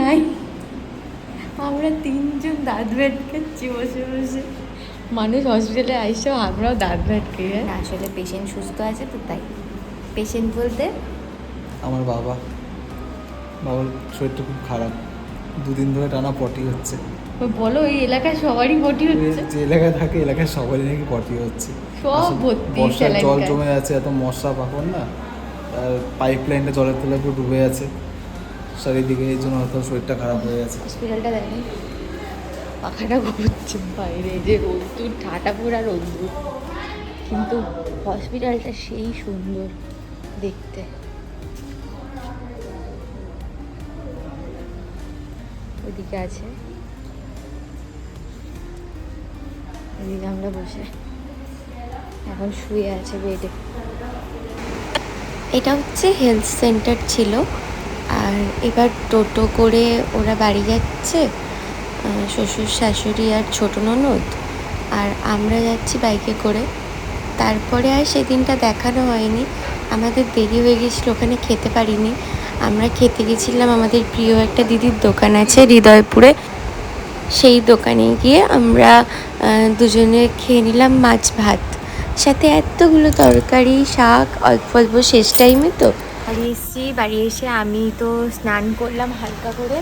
নাই। আমরা তিনজন দাঁত ব্যাট খাচ্ছি বসে বসে। মানুষ হসপিটালে আইসেও আমরাও দাঁত খাই হ্যাঁ? আসলে পেশেন্ট সুস্থ আছে তো তাই। পেশেন্ট বলতে? আমার বাবা। বাবার শরীরটা খুব খারাপ। দুদিন ধরে টানা পটি হচ্ছে। বলো এই এলাকায় সবারই ভর্তি হচ্ছে? যে এলাকায় থাকে এলাকায় সবারই নাকি পটি হচ্ছে। সব ভর্তি বর্ষার জল জমে আছে এত মশা পাখন না। পাইপ লাইনটা জলের তলে পুরো ডুবে আছে। চারিদিকে এই জন্য শরীরটা খারাপ হয়ে গেছে। হসপিটালটা দেখেন। পাখাটা ঘুরছে বাইরে যে রোদ্দুর, ঠাটা রোদ্দুর। কিন্তু হসপিটালটা সেই সুন্দর দেখতে। ওইদিকে আছে। আমরা বসে এখন শুয়ে আছে বেডে। এটা হচ্ছে হেলথ সেন্টার ছিল। আর এবার টোটো করে ওরা বাড়ি যাচ্ছে শ্বশুর, শাশুড়ি আর ছোট ননদ। আর আমরা যাচ্ছি বাইকে করে। তারপরে আর সেদিনটা দেখানো হয়নি। আমাদের দেরি হয়ে গেছিল, ওখানে খেতে পারিনি। আমরা খেতে গেছিলাম আমাদের প্রিয় একটা দিদির দোকান আছে হৃদয়পুরে। সেই দোকানে গিয়ে আমরা দুজনে খেয়ে নিলাম মাছ ভাত। সাথে এতগুলো তরকারি, শাক, অল্প অল্প শেষ টাইমে তো। বাড়ি এসেছি বাড়ি এসে আমি তো স্নান করলাম হালকা করে।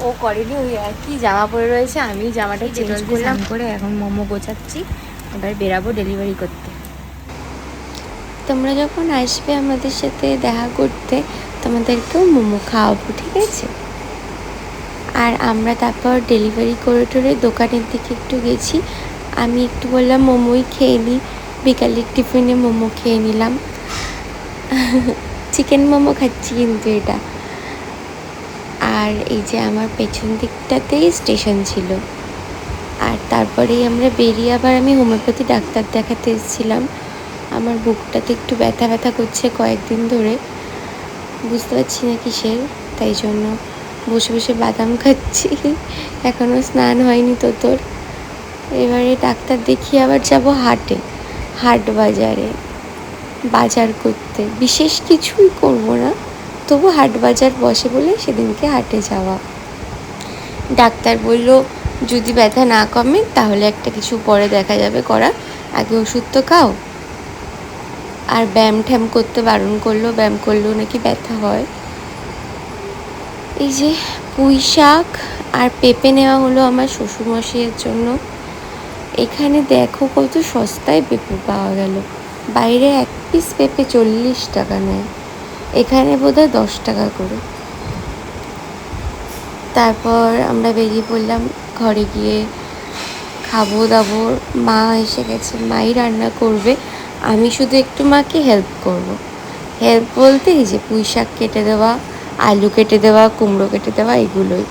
ও করেনি ওই একই জামা পরে রয়েছে আমি জামাটা চেঞ্জ করলাম। করে এখন মোমো গোছাচ্ছি এবার বেরাবো ডেলিভারি করতে। তোমরা যখন আসবে আমাদের সাথে দেখা করতে তোমাদেরকেও মোমো খাওয়াবো ঠিক আছে? আর আমরা তারপর ডেলিভারি করে টোরে দোকানের দিকে একটু গেছি। আমি একটু বললাম মোমোই খেয়ে নিই বিকালের টিফিনে মোমো খেয়ে নিলাম। চিকেন মোমো খাচ্ছি কিন্তু এটা। আর এই যে আমার পেছন দিকটাতেই স্টেশন ছিল। আর তারপরেই আমরা বেরিয়ে আবার আমি হোমিওপ্যাথি ডাক্তার দেখাতে এসেছিলাম। আমার বুকটাতে একটু ব্যথা ব্যথা করছে কয়েকদিন ধরে। বুঝতে পারছি না কিসের, তাই জন্য বসে বসে বাদাম খাচ্ছি। এখনও স্নান হয়নি তো তোর। এবারে ডাক্তার দেখিয়ে আবার যাব হাটে, হাট বাজারে। বাজার করতে। বিশেষ কিছুই করব না। তবু হাট বাজার বসে বলে সেদিনকে হাটে যাওয়া। ডাক্তার বলল, যদি ব্যথা না কমে, তাহলে একটা কিছু পরে দেখা যাবে করা। আগে ওষুধ তো খাও। আর ব্যায়াম ঠ্যাম করতে বারণ করল, ব্যায়াম করলেও নাকি ব্যথা হয়। এই যে পুঁই শাক আর পেঁপে নেওয়া হলো আমার শ্বশুরমশাইয়ের জন্য। এখানে দেখো কত সস্তায় পেঁপে পাওয়া গেল। বাইরে এক পিস পেঁপে চল্লিশ টাকা নেয়। এখানে বোধহয় দশ টাকা করে। তারপর আমরা বেরিয়ে পড়লাম, ঘরে গিয়ে খাব দাবো। মা এসে গেছে, মাই রান্না করবে, আমি শুধু একটু মাকে হেল্প করব। হেল্প বলতে এই যে পুঁই শাক কেটে দেওয়া, আলু কেটে দেওয়া, কুমড়ো কেটে দেওয়া, এগুলোই।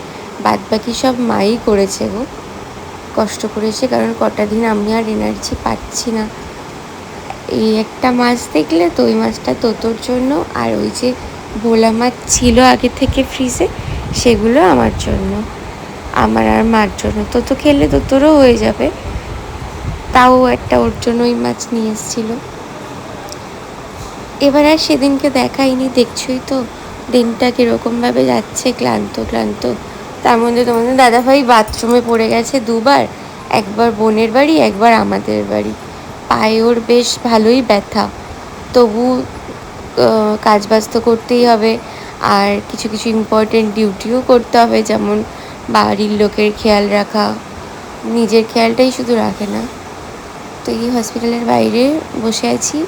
বাদ বাকি সব মাই করেছে গো। কষ্ট করেছে, কারণ কটা দিন আমি আর এনার্জি পাচ্ছি না। এই একটা মাছ দেখলে তো ওই মাছটা তোতোর জন্য আর ওই যে ভোলা মাছ ছিল আগে থেকে ফ্রিজে সেগুলো আমার জন্য। আমার আর মার জন্য। তো তো খেলে তোতোরও হয়ে যাবে। তাও একটা ওর জন্য ওই মাছ নিয়ে এসেছিল। এবার আর সেদিনকে দেখাইনি, দেখছই তো। দিনটা কীরকমভাবে যাচ্ছে, ক্লান্ত ক্লান্ত। তার মধ্যে তোমাদের দাদাভাই বাথরুমে পড়ে গেছে দুবার। একবার বোনের বাড়ি, একবার আমাদের বাড়ি। পায়ে ওর বেশ ভালোই ব্যথা। তবু আহ, কাজ বাজ তো করতেই হবে। আর কিছু কিছু ইম্পর্টেন্ট ডিউটিও করতে হবে যেমন বাড়ির লোকের খেয়াল রাখা। নিজের খেয়ালটাই শুধু রাখে না। তো এই হসপিটালের বাইরে বসে আছি।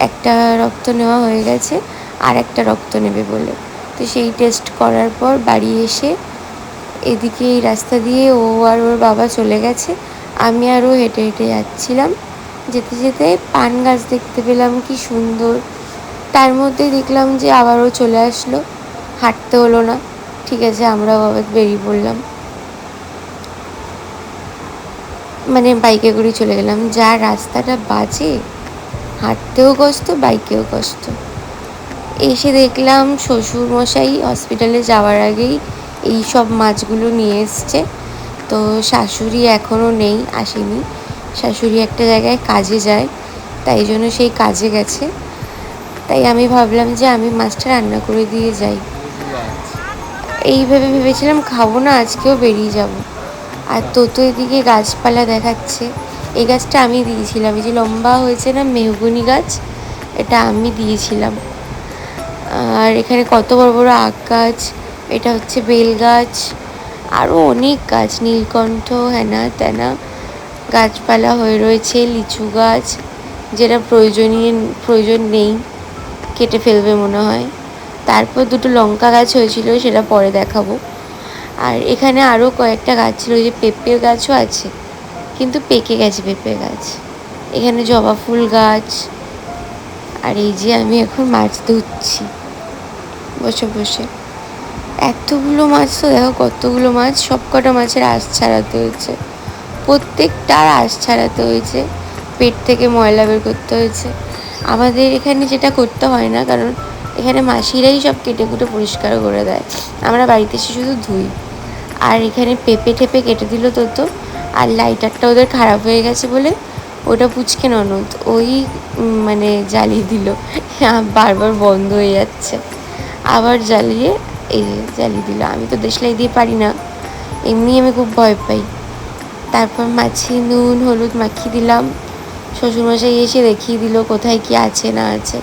একটা রক্ত নেওয়া হয়ে গেছে আর একটা রক্ত নেবে বলে। তো সেই টেস্ট করার পর বাড়ি এসে এদিকে এই রাস্তা দিয়ে ও আর ওর বাবা চলে গেছে। আমি আর ও হেঁটে হেঁটে যাচ্ছিলাম। যেতে যেতে পান গাছ দেখতে পেলাম, কি সুন্দর। তার মধ্যে দেখলাম যে আবারও চলে আসলো। হাঁটতে হলো না। ঠিক আছে, আমরাও আবার বেরিয়ে পড়লাম। মানে বাইকে করে চলে গেলাম। যা রাস্তাটা বাজে, হাঁটতেও কষ্ট, বাইকেও কষ্ট। এসে দেখলাম শ্বশুর মশাই হসপিটালে যাওয়ার আগেই এই সব মাছগুলো নিয়ে এসছে। তো শাশুড়ি এখনও নেই, আসেনি। শাশুড়ি একটা জায়গায় কাজে যায়, তাই জন্য সেই কাজে গেছে। তাই আমি ভাবলাম যে আমি মাছটা রান্না করে দিয়ে যাই। এইভাবে ভেবেছিলাম খাব না, আজকেও বেরিয়ে যাব। আর তোতো এদিকে গাছপালা দেখাচ্ছে। এই গাছটা আমি দিয়েছিলাম, এই যে লম্বা হয়েছে না মেহগুনি গাছ, এটা আমি দিয়েছিলাম। আর এখানে কত বড় বড় আখ গাছ, এটা হচ্ছে বেল গাছ আরও অনেক গাছ, নীলকণ্ঠ হ্যানা ত্যানা গাছপালা হয়ে রয়েছে, লিচু গাছ, যেটা প্রয়োজনীয়, প্রয়োজন নেই, কেটে ফেলবে মনে হয়। তারপর দুটো লঙ্কা গাছ হয়েছিল, সেটা পরে দেখাবো। আর এখানে আরও কয়েকটা গাছ ছিল যে পেঁপে গাছও আছে, কিন্তু পেকে গেছে পেঁপে গাছ। এখানে জবা ফুল গাছ, আর এই যে আমি এখন মাছ ধুচ্ছি বসে বসে। এতগুলো মাছ তো দেখো, কতগুলো মাছ সব কটা মাছের আঁশ ছাড়াতে হয়েছে। প্রত্যেকটার আঁশ ছাড়াতে হয়েছে, পেট থেকে ময়লা বের করতে হয়েছে। আমাদের এখানে যেটা করতে হয় না, কারণ এখানে মাসিরাই সব কেটে কুটে পরিষ্কার করে দেয়। আমরা বাড়িতে এসে শুধু ধুই। আর এখানে পেঁপে টেপে কেটে দিল তো তো আর লাইটারটা ওদের খারাপ হয়ে গেছে বলে ওটা পুচকে ননদ, ওই মানে জ্বালিয়ে দিল। বারবার বন্ধ হয়ে যাচ্ছে। আবার জ্বালিয়ে, এই জ্বালিয়ে দিল। আমি তো দেশলাই দিয়ে পারি না। এমনি আমি খুব ভয় পাই। তারপর মাছি, নুন, হলুদ মাখিয়ে দিলাম। শ্বশুরমশাই এসে দেখিয়ে দিল কোথায় কি আছে, না আছে।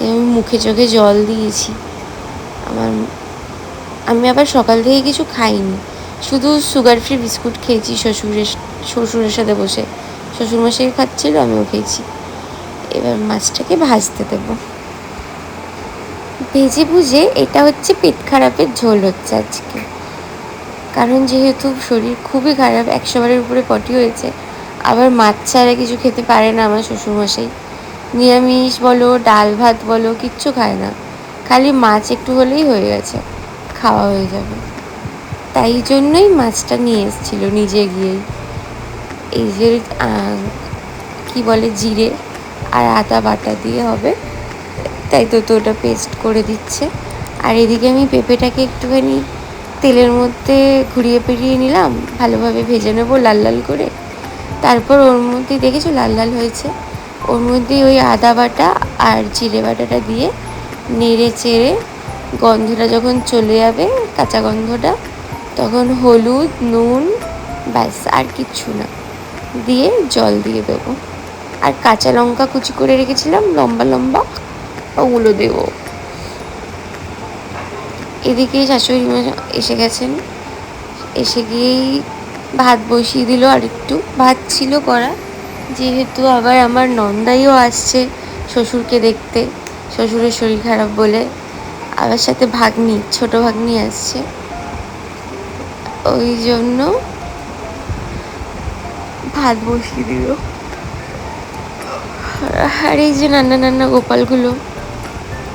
আমি মুখে চোখে জল দিয়েছি। আমার, আমি আবার সকাল থেকে কিছু খাইনি। শুধু সুগার ফ্রি বিস্কুট খেয়েছি শ্বশুরের শ্বশুরের সাথে বসে। শ্বশুরমশাই খাচ্ছিল, আমিও খেয়েছি। এবার মাছটাকে ভাজতে দেবো। ভেজে বুঝে এটা হচ্ছে পেট খারাপের ঝোল হচ্ছে আজকে। কারণ যেহেতু শরীর খুবই খারাপ একশো বারের উপরে পটি হয়েছে। আবার মাছ ছাড়া কিছু খেতে পারে না আমার শ্বশুরমশাই। নিরামিষ বলো, ডাল ভাত বলো, কিচ্ছু খায় না। খালি মাছ একটু হলেই হয়ে গেছে, খাওয়া হয়ে যাবে। তাই জন্যই মাছটা নিয়ে এসেছিল নিজে গিয়েই। এই যে কি বলে, জিরে আর আদা বাটা দিয়ে হবে। তাই তো তো ওটা পেস্ট করে দিচ্ছে। আর এদিকে আমি পেঁপেটাকে একটুখানি তেলের মধ্যে ঘুরিয়ে পেরিয়ে নিলাম, ভালোভাবে ভেজে নেব লাল লাল করে। তারপর ওর মধ্যে, দেখেছ লাল লাল হয়েছে? ওর মধ্যে ওই আদা বাটা আর জিরে বাটাটা দিয়ে নেড়ে চেড়ে গন্ধটা যখন চলে যাবে, কাঁচা গন্ধটা, তখন হলুদ, নুন, ব্যাস, আর কিচ্ছু না। দিয়ে জল দিয়ে দেবো। আর কাঁচা লঙ্কা কুচি করে রেখেছিলাম, লম্বা লম্বা, ওগুলো দেবো। এদিকে শাশুড়ি মা এসে গেছেন। এসে গিয়েই ভাত বসিয়ে দিল আর একটু। ভাত ছিল করা যেহেতু আবার আমার নন্দাইও আসছে শ্বশুরকে দেখতে, শ্বশুরের শরীর খারাপ বলে আবার সাথে ভাগ্নি, ছোট ভাগ্নি আসছে। ওই জন্য ভাত বসিয়ে দিল। আর এই যে নানা নানা গোপালগুলো,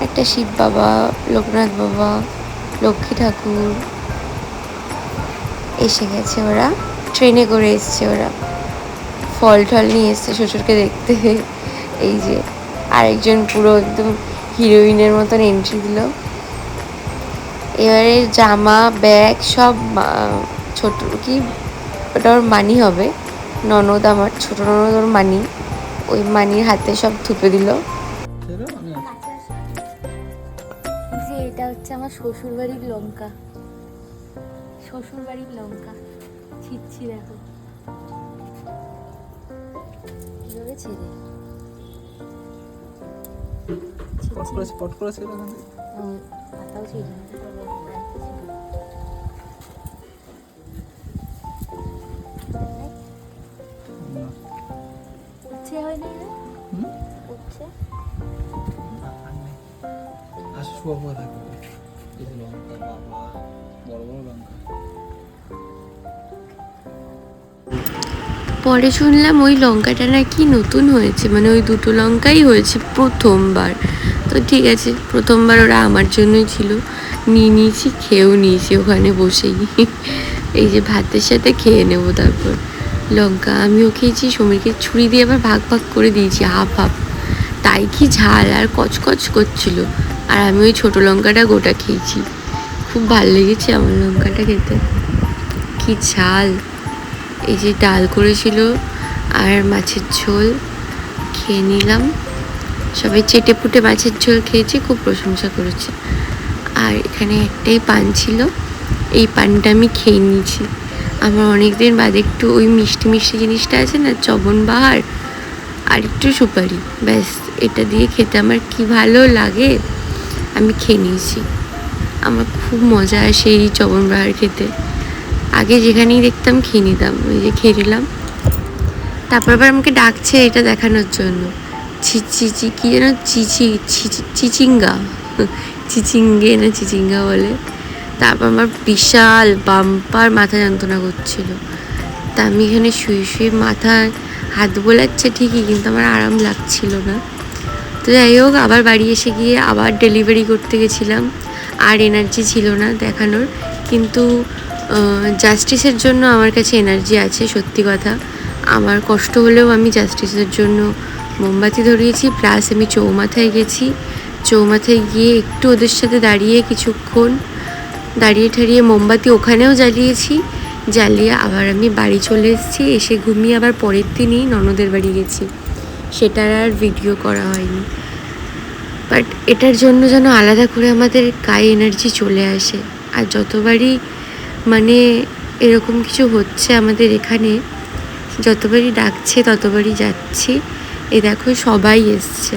একটা শিব বাবা, লোকনাথ বাবা লক্ষ্মী ঠাকুর এসে গেছে ওরা। ট্রেনে করে এসছে ওরা। ফল টল নিয়ে এসছে শ্বশুরকে দেখতে। এই যে আরেকজন পুরো একদম হিরোইনের মতন এন্ট্রি দিল। এবারে জামা ব্যাগ সব ছোট কি ওটা ওর মানি হবে। ননদ আমার, ছোট ননদ ওর মানি। ওই মানির হাতে সব থুপে দিল। যে এটা হচ্ছে আমার শ্বশুর বাড়ির লঙ্কা। শ্বশুর বাড়ির লঙ্কা ছিচ্ছি দেখো। কীভাবে ছেড়ে? পট করে পাতাও। উচ্ছে হয় না? উচ্ছে? থাকবে লঙ্কা বড় বড় লঙ্কা পরে শুনলাম ওই লঙ্কাটা নাকি নতুন হয়েছে মানে ওই দুটো লঙ্কাই হয়েছে প্রথমবার। তো ঠিক আছে, প্রথমবার ওরা আমার জন্যই ছিল। নিয়ে নিয়েছি, খেয়েও নিয়েছি ওখানে বসেই। এই যে ভাতের সাথে খেয়ে নেব তারপর। লঙ্কা আমিও খেয়েছি, সমীরকে ছুরি দিয়ে আবার ভাগ ভাগ করে দিয়েছি, হাফ হাফ। তাই কি ঝাল আর কচকচ করছিল। আর আমি ওই ছোটো লঙ্কাটা গোটা খেয়েছি। খুব ভালো লেগেছে আমার লঙ্কাটা খেতে। কি ঝাল। এই যে ডাল করেছিল আর মাছের ঝোল, খেয়ে নিলাম। সবাই চেটে পুটে মাছের ঝোল খেয়েছি, খুব প্রশংসা করেছে। আর এখানে একটাই পান ছিল, এই পানটা আমি খেয়ে নিয়েছি। আমার অনেক দিন বাদে একটু ওই মিষ্টি মিষ্টি জিনিসটা আছে না চবন বাহার, আর একটু সুপারি। ব্যাস, এটা দিয়ে খেতে আমার কি ভালো লাগে। আমি খেয়ে নিয়েছি। আমার খুব মজা আসে এই চবন বাহার খেতে। আগে যেখানেই দেখতাম খেয়ে নিতাম, ওই যে খেয়ে নিলাম। তারপর আবার আমাকে ডাকছে এটা দেখানোর জন্য। ছি কি যেন চিচি চিচিঙ্গা। চিচিঙ্গে না চিচিঙ্গা বলে। তারপর আমার বিশাল বাম্পার মাথা যন্ত্রণা করছিল। তা আমি এখানে শুয়ে শুয়ে মাথায় হাত বোলাচ্ছে ঠিকই, কিন্তু আমার আরাম লাগছিল না। তো যাই হোক, আবার বাড়ি এসে গিয়ে আবার ডেলিভারি করতে গেছিলাম। আর এনার্জি ছিল না দেখানোর। কিন্তু জাস্টিসের জন্য আমার কাছে এনার্জি আছে, সত্যি কথা। আমার কষ্ট হলেও আমি জাস্টিসের জন্য মোমবাতি ধরিয়েছি প্লাস আমি চৌমাথায় গেছি। চৌমাথায় গিয়ে একটু ওদের সাথে দাঁড়িয়ে কিছুক্ষণ দাঁড়িয়ে ঠাড়িয়ে মোমবাতি ওখানেও জ্বালিয়েছি। জ্বালিয়ে আবার আমি বাড়ি চলে এসেছি, এসে ঘুমিয়ে আবার পরের দিনই ননদের বাড়ি গেছি। সেটার আর ভিডিও করা হয়নি। বাট এটার জন্য যেন আলাদা করে আমাদের গায়ে এনার্জি চলে আসে। আর যতবারই মানে এরকম কিছু হচ্ছে আমাদের এখানে, যতবারই ডাকছে ততবারই যাচ্ছি। এ দেখো সবাই এসছে।